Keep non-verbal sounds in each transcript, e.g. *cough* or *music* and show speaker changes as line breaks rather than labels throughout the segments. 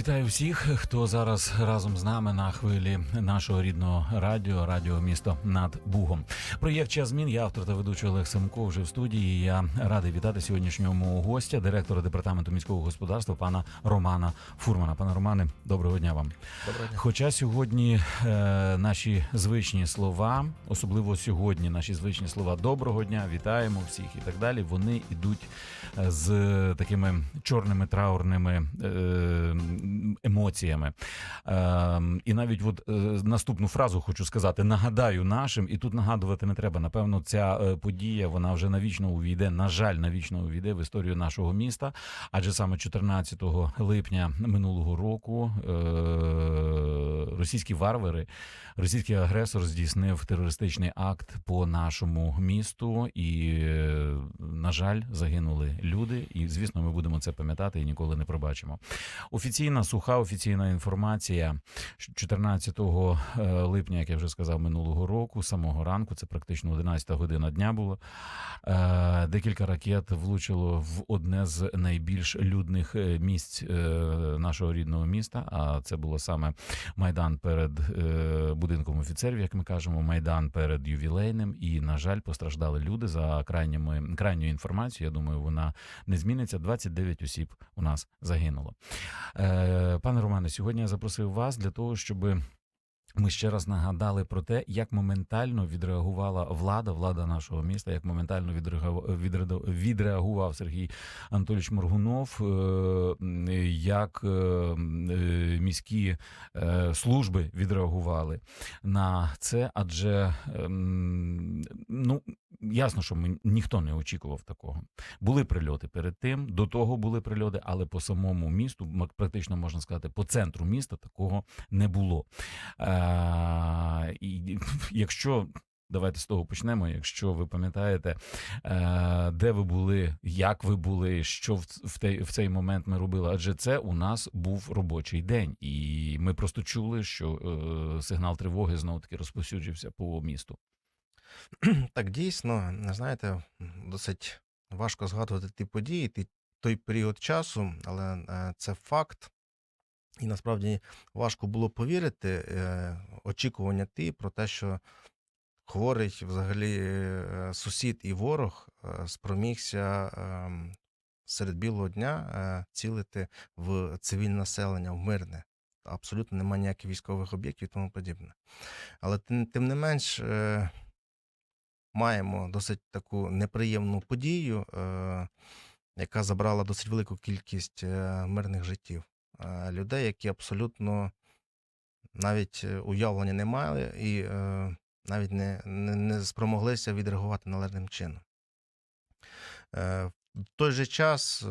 Вітаю всіх, хто зараз разом з нами на хвилі нашого рідного радіо, радіо місто над Бугом. Проєкт час змін. Я автор та ведучий Олег Семко вже в студії. Я радий вітати сьогоднішнього гостя, директора департаменту міського господарства, пана Романа Фурмана. Пане Романе, доброго дня вам.
Доброго дня.
Хоча сьогодні е, наші звичні слова, особливо сьогодні, наші звичні слова доброго дня, вітаємо всіх і так далі. Вони йдуть е, з такими чорними траурними е, емоціями. Е, і навіть от е, наступну фразу хочу сказати: нагадаю нашим, і тут нагадувати не треба. Напевно, ця е, подія вона вже навічно увійде. На жаль, навічно увійде в історію нашого міста. Адже саме 14 липня минулого року е, російські варвари, російський агресор здійснив терористичний акт по нашому місту, і, е, на жаль, загинули люди. І звісно, ми будемо це пам'ятати і ніколи не пробачимо. Офіційна суха офіційна інформація 14 е, липня, як я вже сказав, минулого року, самого ранку, це практично 11 година дня було. е, Декілька ракет влучило в одне з найбільш людних е, місць нашого рідного міста. А це було саме майдан перед будинком офіцерів, як ми кажемо, майдан перед ювілейним. І, на жаль, постраждали люди за крайніми крайньою інформацією. Я думаю, вона не зміниться. 29 осіб у нас загинуло. Пане Романе, сьогодні я запросив вас для того, щоб ми ще раз нагадали про те, як моментально відреагувала влада, влада нашого міста, як моментально відреагував, відреагував Сергій Анатолійович Моргунов, е, як е, е, міські служби відреагували на це, адже ем, ну ясно, що ми ніхто не очікував такого. Були прильоти перед тим, до того були прильоти, але по самому місту, практично можна сказати, по центру міста такого не було. Е, і *laughs* якщо давайте з того почнемо. Якщо ви пам'ятаєте, е, де ви були, як ви були, що в цей момент ми робили, адже це у нас був робочий день, і ми просто чули, що е, сигнал тривоги знову таки розповсюджився по місту. *clears throat*
Так, дійсно, знаєте, досить важко згадувати ті події, ті, той період часу, але е, це факт. І насправді важко було повірити е, очікування ті про те, що хворий взагалі е, сусід і ворог спромігся е, серед білого дня цілити в цивільне населення, в мирне. Абсолютно немає ніяких військових об'єктів і тому подібне. Але тим не менш. Маємо досить таку неприємну подію, е, яка забрала досить велику кількість е, мирних життів. Е, людей, які абсолютно навіть уявлення не мали і навіть не, не, не спромоглися відреагувати належним чином. В той же час,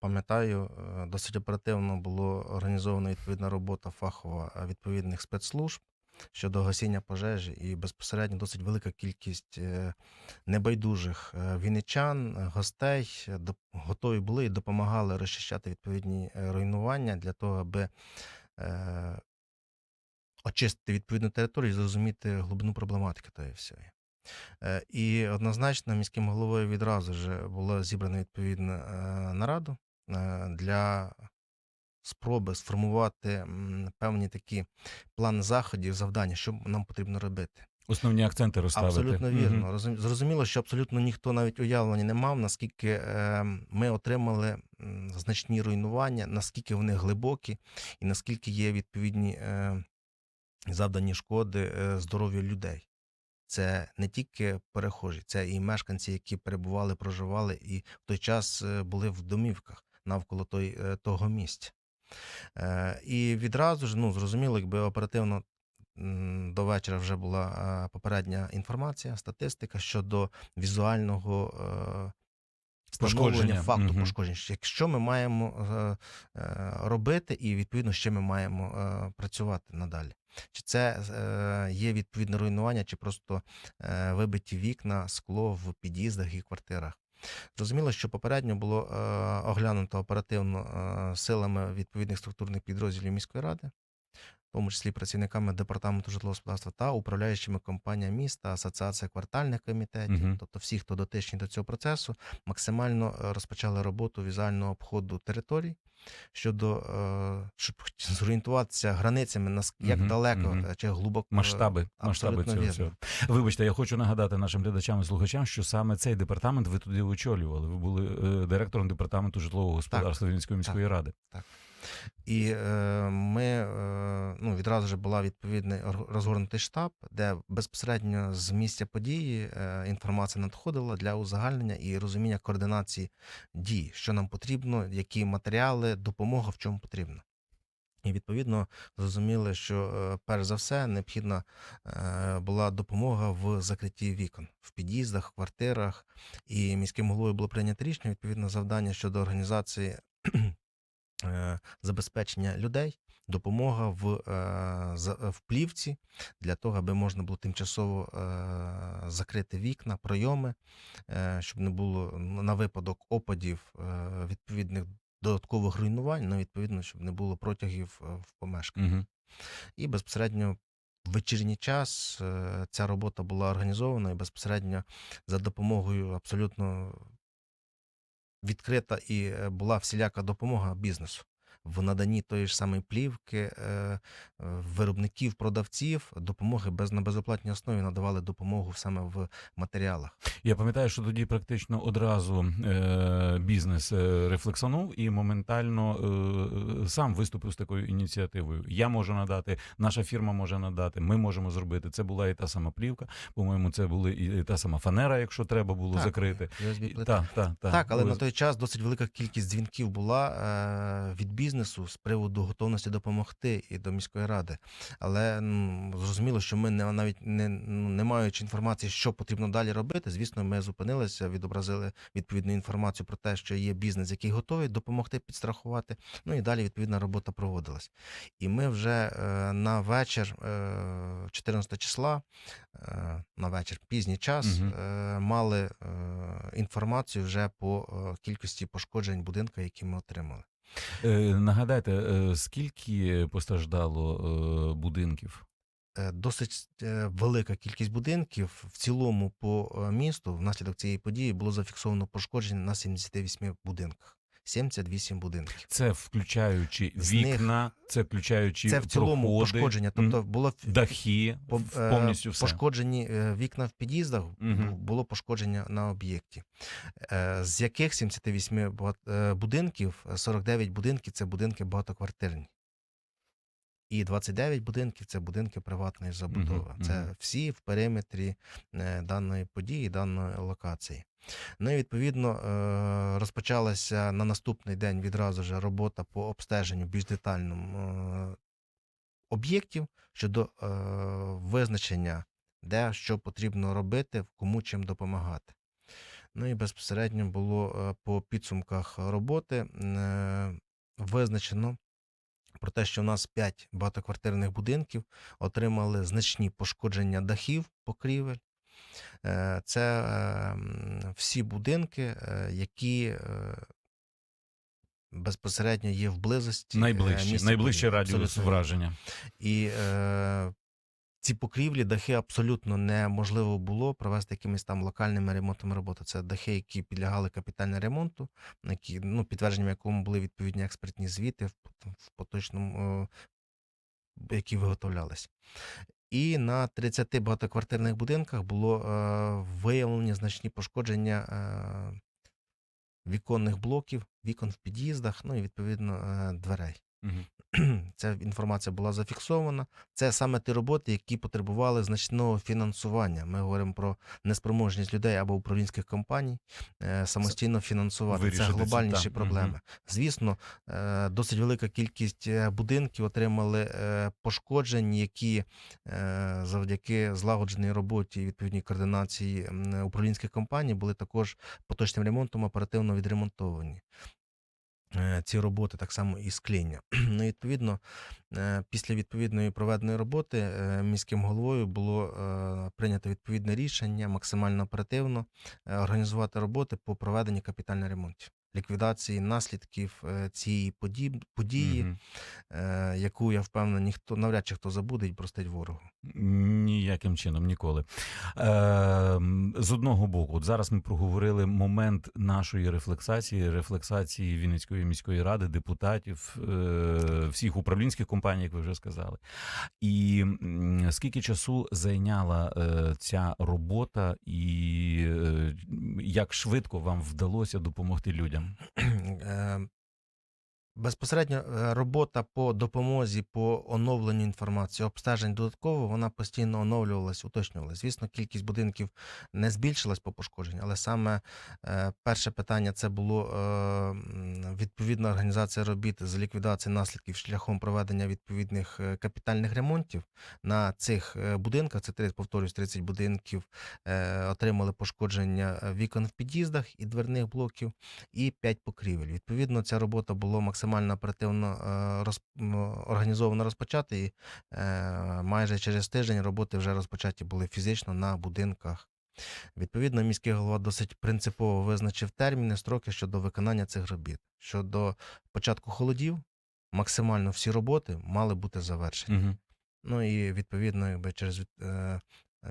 пам'ятаю, досить оперативно було організовано відповідна робота фахова відповідних спецслужб щодо гасіння пожежі, і безпосередньо досить велика кількість е, небайдужих е, вінничан, е, гостей готові були і допомагали розчищати відповідні руйнування для того, аби очистити відповідну територію і зрозуміти глибину проблематики тої всієї. І однозначно міським головою відразу ж була зібрана відповідна е, нарада е, для спроби сформувати певні такі плани заходів, завдання, що нам потрібно робити.
Основні акценти розставити.
Абсолютно вірно. Розум- Зрозуміло, що абсолютно ніхто навіть уявлення не мав, наскільки е, ми отримали значні руйнування, наскільки вони глибокі, і наскільки є відповідні е, завдані шкоди е, здоров'ю людей. Це не тільки перехожі, це і мешканці, які перебували, проживали, і в той час е, були в домівках навколо той, е, того місця. Е, І відразу ж, ну, зрозуміло, якби оперативно до вечора вже була е, попередня інформація, статистика щодо візуального е, встановлення
Пошкодження.
факту
Мгм.
пошкоджень. Якщо ми маємо робити, і відповідно ще ми маємо працювати надалі. Чи це є відповідне руйнування, чи просто вибиті вікна, скло в під'їздах і квартирах. Зрозуміло, що попередньо було е, оглянуто оперативно е, силами відповідних структурних підрозділів міської ради, в тому числі працівниками департаменту житлового господарства та управляючими компаніями міста, асоціація квартальних комітетів,
Мгм.
тобто всі, хто дотичні до цього процесу, максимально е, розпочали роботу візуального обходу територій щодо е, щоб *laughs* зорієнтуватися границями, нас як
Мгм,
далеко е, чи глибоко
Масштаби, масштаби цього
вірно.
всього. Вибачте, я хочу нагадати нашим глядачам і слухачам, що саме цей департамент ви туди очолювали. Ви були директором департаменту житлового господарства Вінницької міської ради.
І е, ми е, ну, відразу ж була відповідний розгорнутий штаб, де безпосередньо з місця події е, інформація надходила для узагальнення і розуміння координації дій, що нам потрібно, які матеріали, допомога в чому потрібна. І відповідно зрозуміли, що е, перш за все необхідна е, була допомога в закритті вікон в під'їздах, квартирах. І міським головою було прийнято рішення відповідно завдання щодо організації забезпечення людей, допомога в, е, в плівці для того, аби можна було тимчасово е, закрити вікна, пройоми, е, щоб не було на випадок опадів е, відповідних додаткових руйнувань, ну відповідно, щоб не було протягів е, в помешканні.
Угу.
І безпосередньо в вечірній час е, ця робота була організована і безпосередньо за допомогою абсолютно відкрита і е, була всіляка допомога бізнесу в наданні тої ж самої плівки, е, е, виробників, продавців, допомоги без на безоплатній основі надавали допомогу саме в матеріалах.
Я пам'ятаю, що тоді практично одразу е, бізнес рефлексанув і моментально сам виступив з такою ініціативою. Я можу надати, наша фірма може надати, ми можемо зробити. Це була і та сама плівка. По-моєму, це були і та сама фанера, якщо треба було закрити. І-
плити.
Так, так, так.
Так, але
Ось.
на той час досить велика кількість дзвінків була від бізнесу з приводу готовності допомогти і до міської ради. Але м, зрозуміло, що ми не навіть не, ну, не маючи інформації, що потрібно далі робити. Звісно, ми зупинилися, відобразили відповідну інформацію про те, що є бізнес, який готовий допомогти підстрахувати. Ну і далі відповідна робота проводилась. І ми вже е, на вечір, е, 14 числа, е, на вечір, пізній час,
Мгм.
е, мали е, інформацію вже по е, кількості пошкоджень будинка, які ми отримали.
Е, Нагадайте, е, скільки постраждало е, будинків?
Досить велика кількість будинків в цілому по місту внаслідок цієї події було зафіксовано пошкоджень на 78 будинках. 78 будинків.
Це включаючи
З них-
вікна, це включаючи
Це в цілому
проходи,
пошкодження. Тобто було
дахи,
по- е,
повністю все.
пошкоджені е, вікна в під'їздах, Угу. було пошкодження на об'єкті. Е, З яких 78 бага- е, будинків, е, 49 будинків це будинки багатоквартирні. І 29 будинків це будинки приватної забудови.
Мгм,
Це всі в периметрі е, даної події, даної локації. Ну і відповідно е, розпочалася на наступний день відразу ж робота по обстеженню більш детальному е, об'єктів щодо визначення, де що потрібно робити, кому чим допомагати. Ну і безпосередньо було по підсумках роботи визначено про те, що в нас 5 багатоквартирних будинків отримали значні пошкодження дахів, покрівель. Е, Це е, всі будинки, е, які е, безпосередньо є в близості.
найближчий
події.
радіус враження.
І е, ці покрівлі, дахи абсолютно неможливо було провести якимись там локальними ремонтними роботами. Це дахи, які підлягали капітальному ремонту, які, ну, підтвердженням якому були відповідні експертні звіти в, поточному, е, які виготовлялись. І на 30 багатоквартирних будинках було е, виявлені значні пошкодження е, віконних блоків, вікон в під'їздах, ну і відповідно дверей. *clears throat* Ця інформація була зафіксована. Це саме ті роботи, які потребували значного фінансування. Ми говоримо про неспроможність людей або управлінських компаній е, самостійно фінансувати. Це
Вирішити ці,
глобальніші
так.
проблеми.
Мгм.
Звісно, е, досить велика кількість е, будинків отримали пошкоджень, які завдяки злагодженій роботі і відповідній координації управлінських компаній були також поточним ремонтом оперативно відремонтовані. Е, ці роботи, так само і скління. *clears throat* Ну, відповідно, е, після відповідної проведеної роботи е, міським головою було прийнято відповідне рішення максимально оперативно організувати роботи по проведенню капітальних ремонтів, ліквідації наслідків цієї події, е, яку я впевнений, ніхто навряд чи хто забуде і простить ворогу.
Ніяким чином, ніколи. Е, з одного боку, от зараз ми проговорили момент нашої рефлексації, рефлексації Вінницької міської ради, депутатів, е, всіх управлінських компаній, як ви вже сказали. І скільки часу зайняла е, ця робота, і е, як швидко вам вдалося допомогти людям?
Безпосередньо е, робота по допомозі, по оновленню інформації, обстежень додатково, вона постійно оновлювалась, уточнювалась. Звісно, кількість будинків не збільшилась по пошкодженню, але саме е, перше питання це було е, відповідна організація робіт з ліквідації наслідків шляхом проведення відповідних капітальних ремонтів. На цих будинках, це 30, повторюсь, 30 будинків, отримали пошкодження вікон в під'їздах і дверних блоків і 5 покрівель. Відповідно, ця робота була максимально оперативно е, роз, організовано розпочати, і е, майже через тиждень роботи вже розпочаті були фізично на будинках. Відповідно, міський голова досить принципово визначив терміни, строки щодо виконання цих робіт. Щодо початку холодів, максимально всі роботи мали бути завершені.
Угу.
Ну і відповідно, якби через е,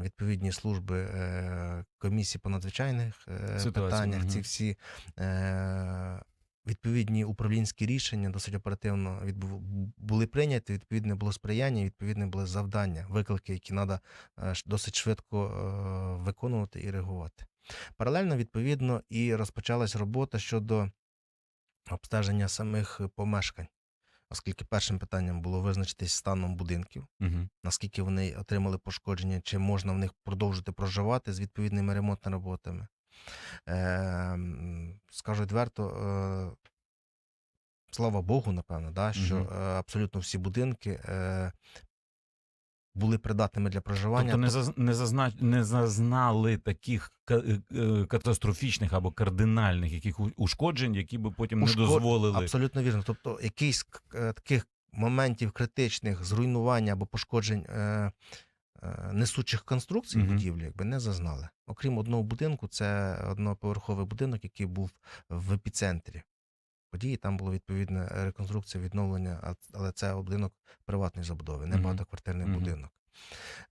відповідні служби комісії по надзвичайних
Ситуацій,
питаннях, ці всі відповідні управлінські рішення досить оперативно були прийняті, відповідне було сприяння, відповідне були завдання, виклики, які треба досить швидко е, виконувати і реагувати. Паралельно, відповідно, і розпочалась робота щодо обстеження самих помешкань. Оскільки першим питанням було визначитись станом будинків,
Угу.
наскільки вони отримали пошкодження, чи можна в них продовжити проживати з відповідними ремонтними роботами. Е, скажу відверто, е, слава Богу, напевно, да, що е, абсолютно всі будинки е, були придатними для проживання.
Тобто не, заз, не, зазна, не зазнали таких ка- катастрофічних або кардинальних яких ушкоджень, які би потім не дозволили.
Абсолютно вірно. Тобто, якихось е, таких моментів критичних зруйнування або пошкоджень е, несучих конструкцій
Мгм.
будівлі, якби не зазнали. Окрім одного будинку, це одноповерховий будинок, який був в епіцентрі. Події там була відповідна реконструкція, відновлення, але це будинок приватної забудови, не
Мгм.
багатоквартирний
Мгм.
будинок.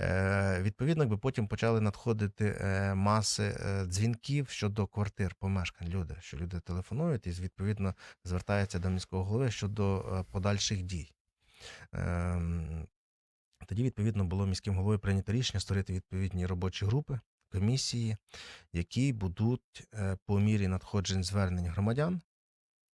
Е, відповідно, якби потім почали надходити е, маси е, дзвінків щодо квартир, помешкань. Люди, що люди телефонують і відповідно звертаються до міського голови щодо е, подальших дій. Тоді, відповідно, було міським головою прийнято рішення створити відповідні робочі групи, комісії, які будуть е, по мірі надходжень звернень громадян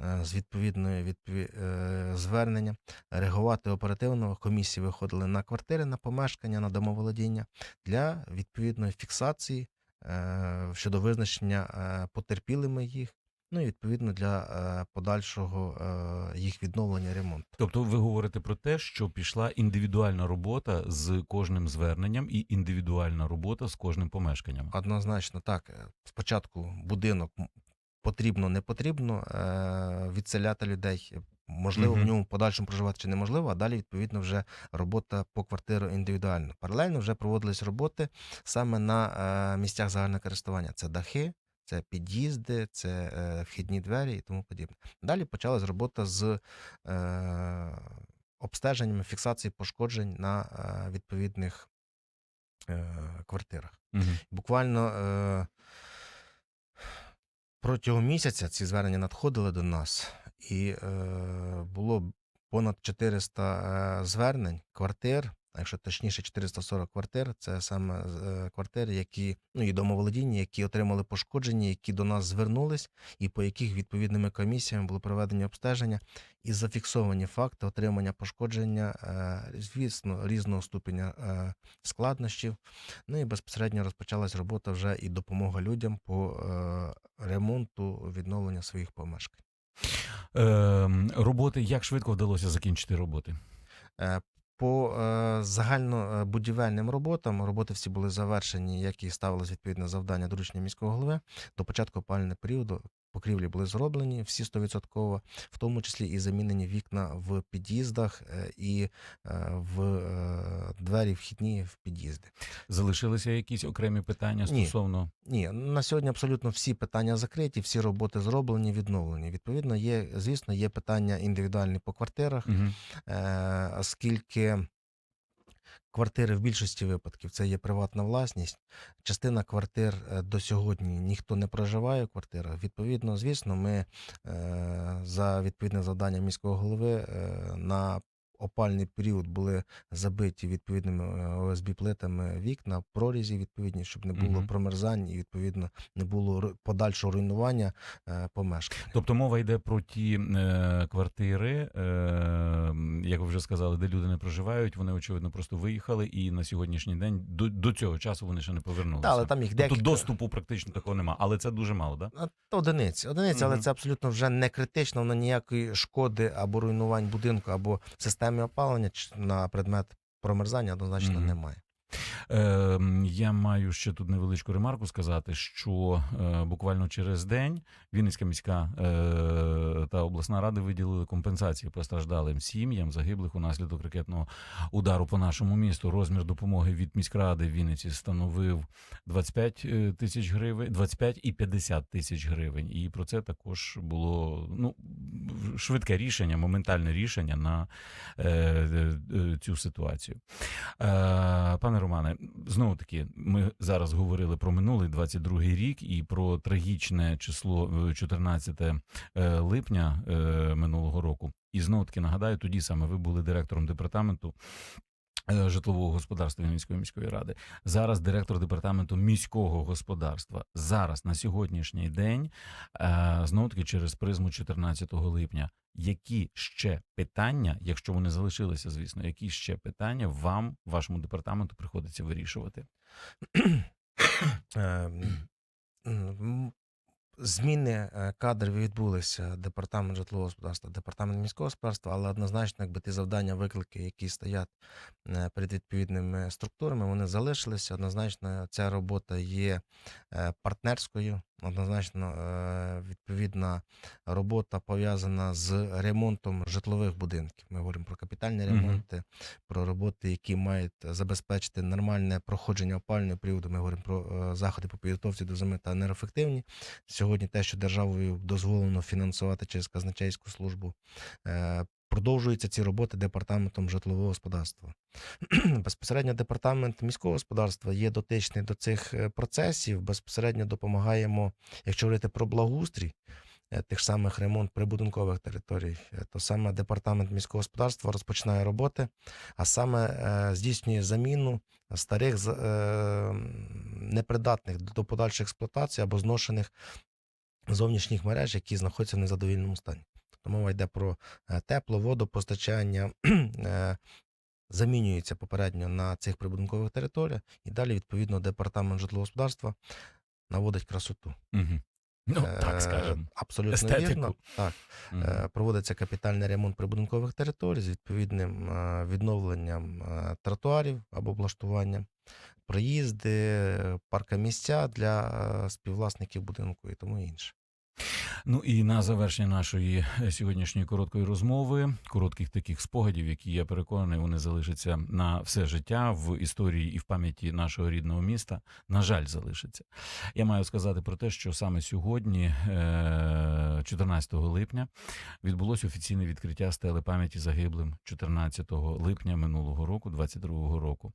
е, з відповідної відпові... е, звернення реагувати оперативно. Комісії виходили на квартири, на помешкання, на домоволодіння для відповідної фіксації щодо визначення потерпілими їх. Ну і відповідно для е, подальшого е, їх відновлення ремонту.
Тобто ви говорите про те, що пішла індивідуальна робота з кожним зверненням і індивідуальна робота з кожним помешканням.
Однозначно, так. Е, Спочатку будинок потрібно, не потрібно відселяти людей. Можливо, в ньому подальшому проживати чи неможливо, а далі, відповідно, вже робота по квартиру індивідуально. Паралельно вже проводились роботи саме на місцях загального користування. Це дахи, це під'їзди, це е, вхідні двері і тому подібне. Далі почалась робота з е, обстеженнями, фіксації пошкоджень на е, відповідних е, квартирах.
Мгм.
Буквально е, протягом місяця ці звернення надходили до нас, і е, було понад 400 е, звернень квартир, якщо точніше, 440 квартир. Це саме е, квартири, які ну і домоволодіння, які отримали пошкодження, які до нас звернулись, і по яких відповідними комісіями були проведені обстеження і зафіксовані факти отримання пошкодження, е, звісно, різного ступеня е, складнощів. Ну і безпосередньо розпочалась робота вже і допомога людям по ремонту відновлення своїх помешкань.
Ем, роботи як швидко вдалося закінчити роботи?
Е, По е, загальнобудівельним роботам роботи всі були завершені, як і ставилось відповідне завдання доручення міського голови. До початку опалювального періоду покрівлі були зроблені всі 100%, в тому числі і замінені вікна в під'їздах е, і е, в е, двері вхідні в під'їзди.
Залишилися якісь окремі питання стосовно
Ні, на сьогодні абсолютно всі питання закриті, всі роботи зроблені, відновлені. Відповідно, є, звісно, є питання індивідуальні по квартирах, е, оскільки квартири в більшості випадків це є приватна власність. Частина квартир е, до сьогодні ніхто не проживає в квартирах. Відповідно, звісно, ми е, за відповідне завдання міського голови е, на опальний період були забиті відповідними е, ОСБ плитами вікна, прорізі відповідні, щоб не було
Мгм.
промерзань і відповідно не було подальшого руйнування е, помешкань.
Тобто мова йде про ті е, квартири, е, як ви вже сказали, де люди не проживають. Вони очевидно просто виїхали, і на сьогоднішній день до, до цього часу вони ще не повернулися.
Та, але там їх
тобто доступу практично такого нема. Але це дуже мало, да?
А, то Одиниці, одиниці, але це абсолютно вже не критично, воно ніякої шкоди або руйнувань будинку, або системи опалення чи на предмет промерзання однозначно
Мгм.
немає.
Е, я маю ще тут невеличку ремарку сказати, що е, буквально через день Вінницька міська е, та обласна ради виділили компенсації постраждалим сім'ям загиблих унаслідок ракетного удару по нашому місту. Розмір допомоги від міськради Вінниці становив 25 е, тисяч гривень, 25 і 50 тисяч гривень. І про це також було ну швидке рішення, моментальне рішення на е, е, цю ситуацію. Е, Пане Романе, знову таки, ми зараз говорили про минулий 22-й рік і про трагічне число е, 14 е, липня е, минулого року. І знову таки нагадаю, тоді саме ви були директором департаменту. Е, Житлового господарства Вінницької міської ради зараз директор департаменту міського господарства. Зараз на сьогоднішній день е, знову таки через призму 14 липня. Які ще питання, якщо вони залишилися, звісно, які ще питання вам, вашому департаменту, приходиться вирішувати?
Зміни е, кадрів відбулися департамент житлового господарства, департамент міського господарства, але однозначно, якби ті завдання, виклики, які стоять е, перед відповідними структурами, вони залишилися. Однозначно, ця робота є е, партнерською. Однозначно, е, відповідна робота пов'язана з ремонтом житлових будинків. Ми говоримо про капітальні ремонти, про роботи, які мають забезпечити нормальне проходження опального періоду. Ми говоримо про е, заходи по підготовці до зими та енергоефективні. Сьогодні те, що державою дозволено фінансувати через казначейську службу. Продовжуються ці роботи департаментом житлового господарства. *clears throat* Безпосередньо департамент міського господарства є дотичний до цих е, процесів. Безпосередньо допомагаємо, якщо говорити про благоустрій, е, тих самих ремонт прибудинкових територій, е, то саме департамент міського господарства розпочинає роботи, а саме здійснює заміну старих непридатних до подальшої експлуатації або зношених зовнішніх мереж, які знаходяться в незадовільному стані. Тобто мова йде про е, тепло, водопостачання, *clears throat* е, замінюється попередньо на цих прибудинкових територіях, і далі, відповідно, департамент житлового господарства наводить красоту.
Угу. Ну,
Е,
так скажемо.
Абсолютно
естетику.
вірно. Так.
Мгм.
Е, Проводиться капітальний ремонт прибудинкових територій з відповідним відновленням тротуарів або облаштуванням, проїзди, паркомісця для співвласників будинку і тому інше.
Ну і на завершення нашої е, сьогоднішньої короткої розмови, коротких таких спогадів, які я переконаний, вони залишаться на все життя в історії і в пам'яті нашого рідного міста. На жаль, залишаться. Я маю сказати про те, що саме сьогодні, е, 14 липня, відбулося офіційне відкриття стели пам'яті загиблим 14 липня минулого року, 22 року.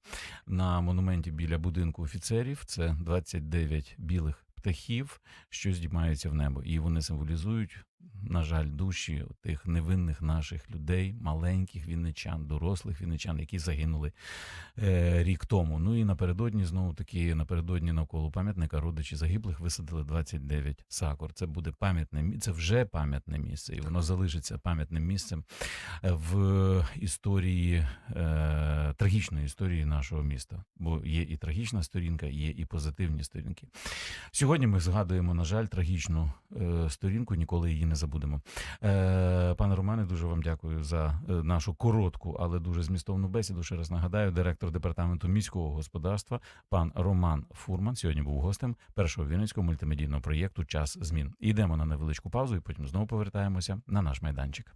На монументі біля будинку офіцерів це 29 білих птахів, що здіймаються в небо, і вони символізують, на жаль, душі тих невинних наших людей, маленьких вінничан, дорослих вінничан, які загинули е, рік тому. Ну і напередодні знову таки напередодні навколо пам'ятника родичі загиблих висадили 29 сакур. Це буде пам'ятне мі- це вже пам'ятне місце, і воно залишиться пам'ятним місцем в історії е, трагічної історії нашого міста. Бо є і трагічна сторінка, є і позитивні сторінки. Сьогодні ми згадуємо, на жаль, трагічну е, сторінку. Ніколи її не забудемо. Е, пане Романе, дуже вам дякую за е, нашу коротку, але дуже змістовну бесіду. Ще раз нагадаю, директор департаменту міського господарства, пан Роман Фурман, сьогодні був гостем першого вінницького мультимедійного проєкту Час змін. Йдемо на невеличку паузу і потім знову повертаємося на наш майданчик.